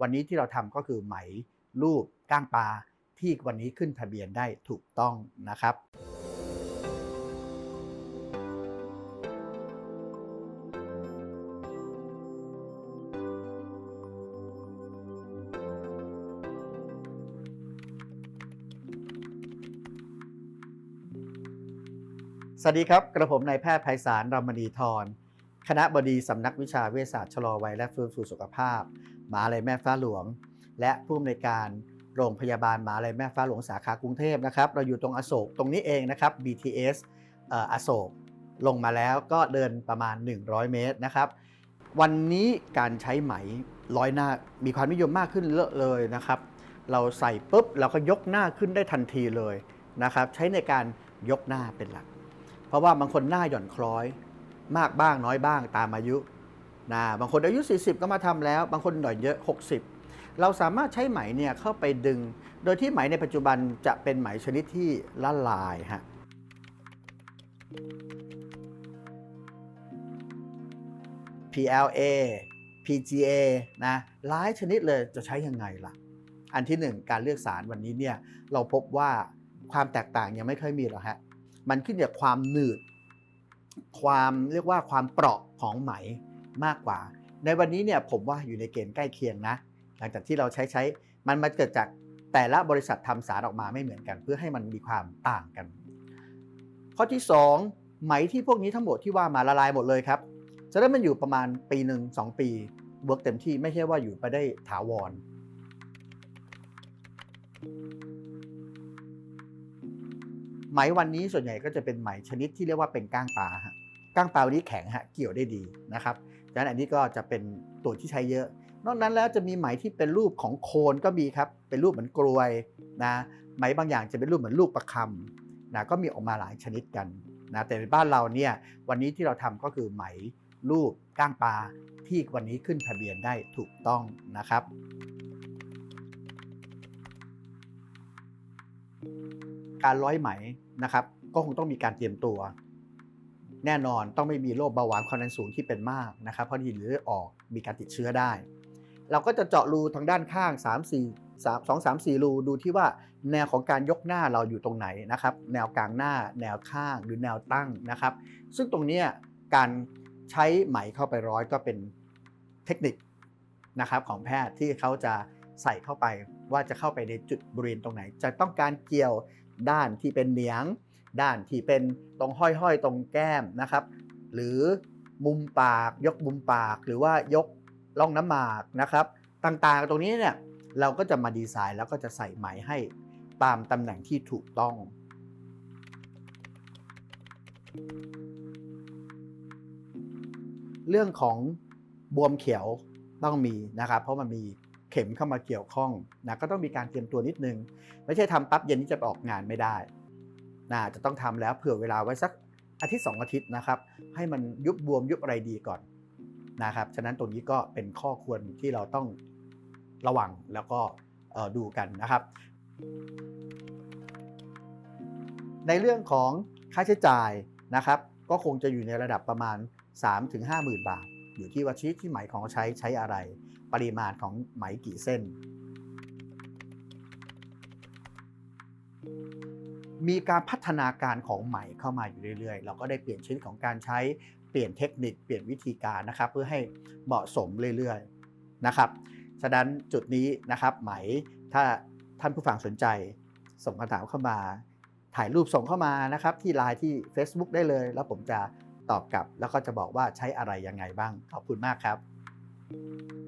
วันนี้ที่เราทำก็คือไหมรูปก้างปลาที่วันนี้ขึ้นทะเบียนได้ถูกต้องนะครับสวัสดีครับ กระผมนายแพทย์ไพศาลรามณีธรคณะบดีสำนักวิชาเวชศาสตร์ชะลอวัยและฟื้นฟูสุขภาพ มหาลัยแม่ฟ้าหลวง และผู้อำนวยการโรงพยาบาลมหาลัยแม่ฟ้าหลวงสาขากรุงเทพนะครับ เราอยู่ตรงอโศกตรงนี้เองนะครับ BTS เอ่ออโศกลงมาแล้วก็เดินประมาณ 100 เมตรนะครับ วันนี้การใช้ไหมร้อยหน้ามีความนิยมมากขึ้นเยอะเลยนะครับ เราใส่ปุ๊บเราก็ยกหน้าขึ้นได้ทันทีเลยนะครับใช้ในการยกหน้าเป็นหลัก เพราะว่าบางคนหน้าหย่อนคล้อย มากบ้างน้อยบ้างตามอายุ นะบางคนอายุ 40 ก็มาทำแล้ว บางคนหน่อยเยอะ 60 เราสามารถใช้ไหมเนี่ยเข้าไปดึง โดยที่ไหมในปัจจุบันจะเป็นไหมชนิดที่ละลายฮะ PLA PGA นะหลายชนิดเลยจะใช้ยังไงล่ะ อันที่หนึ่งการเลือกสารวันนี้เนี่ยเราพบว่าความแตกต่างยังไม่ค่อยมีหรอกฮะ มันขึ้นจากความหนืด ความเรียกว่าความเปราะของไหม มากกว่า ในวันนี้เนี่ยผมว่าอยู่ในเกณฑ์ใกล้เคียงนะ หลังจากที่เราใช้ใช้มันมาเกิดจากแต่ละบริษัททำสารออกมาไม่เหมือนกัน เพื่อให้มันมีความต่างกัน ข้อที่ 2 ไหมที่พวกนี้ทั้งหมดที่ว่ามาละลายหมดเลยครับจะได้มันอยู่ประมาณปีหนึ่งสองปีเวิร์กเต็มที่ไม่ใช่ว่าอยู่ไปได้ถาวรไหมวันนี้ส่วนใหญ่ก็จะเป็นไหมชนิดที่เรียกว่าเป็นก้างปลาฮะก้างปลาวันนี้แข็งฮะเกี่ยวได้ดีนะครับ ดังนั้นอันนี้ก็จะเป็นตัวที่ใช้เยอะ นอกนั้นแล้วจะมีไหมที่เป็นรูปของโคนก็มีครับ เป็นรูปเหมือนกลวยนะ ไหมบางอย่างจะเป็นรูปเหมือนลูกประคำนะ ก็มีออกมาหลายชนิดกันนะ แต่ในบ้านเราเนี่ย วันนี้ที่เราทำก็คือไหมรูปก้างปลาที่วันนี้ขึ้นทะเบียนได้ถูกต้องนะครับการร้อยไหมนะครับก็คงต้องมีการเตรียมตัว แน่นอนต้องไม่มีโรคเบาหวานความดันสูงที่เป็นมากนะครับเพราะดีหรือออกมีการติดเชื้อได้ เราก็จะเจาะรูทางด้านข้าง 3 4 3 2 3 4 รูดูที่ว่าแนวของการยกหน้าเราอยู่ตรงไหนนะครับแนวกลางหน้า แนวข้างหรือแนวตั้งนะครับ ซึ่งตรงนี้การใช้ไหมเข้าไปร้อยก็เป็นเทคนิคนะครับของแพทย์ที่เขาจะใส่เข้าไปว่าจะเข้าไปในจุดบริเวณตรงไหน จะต้องการเกี่ยวด้านที่เป็นเหนียง ด้านที่เป็นตรงห้อยๆ ตรงแก้มนะครับ หรือมุมปากยกมุมปากหรือว่ายกล่องน้ำหมากนะครับ ต่างๆตรงนี้เนี่ยเราก็จะมาดีไซน์แล้วก็จะใส่ไหมให้ตามตำแหน่งที่ถูกต้องเรื่องของบวมเขียวต้องมีนะครับ เพราะมันมีเข็มเข้ามาเกี่ยวข้องนะก็ต้องมีการเตรียมตัวนิดนึง ไม่ใช่ทำปั๊บเย็นนี้จะออกงานไม่ได้ นะจะต้องทำแล้วเผื่อเวลาไว้สักอาทิตย์สองอาทิตย์นะครับ ให้มันยุบบวมยุบอะไรดีก่อนนะครับ ฉะนั้นตรงนี้ก็เป็นข้อควรที่เราต้องระวังแล้วก็ดูกันนะครับ ในเรื่องของค่าใช้จ่ายนะครับ ก็คงจะอยู่ในระดับประมาณ 3-5หมื่นบาท อยู่ที่ว่าชนิดที่ไหมของเราใช้ใช้อะไร ปริมาณของไหมกี่เส้น มีการพัฒนาการของไหม่เข้ามาอยู่เรื่อยๆ เราก็ได้เปลี่ยนชนิดของการใช้เปลี่ยนเทคนิคเปลี่ยนวิธีการนะครับ เพื่อให้เหมาะสมเรื่อยๆนะครับฉะนั้นจุดนี้นะครับไหมถ้าท่านผู้ฟังสนใจ ส่งคำถามเข้ามา ถ่ายรูปส่งเข้ามานะครับ ที่ไลน์ที่ Facebook ได้เลย แล้วผมจะตอบกลับ แล้วก็จะบอกว่าใช้อะไรยังไงบ้าง ขอบคุณมากครับ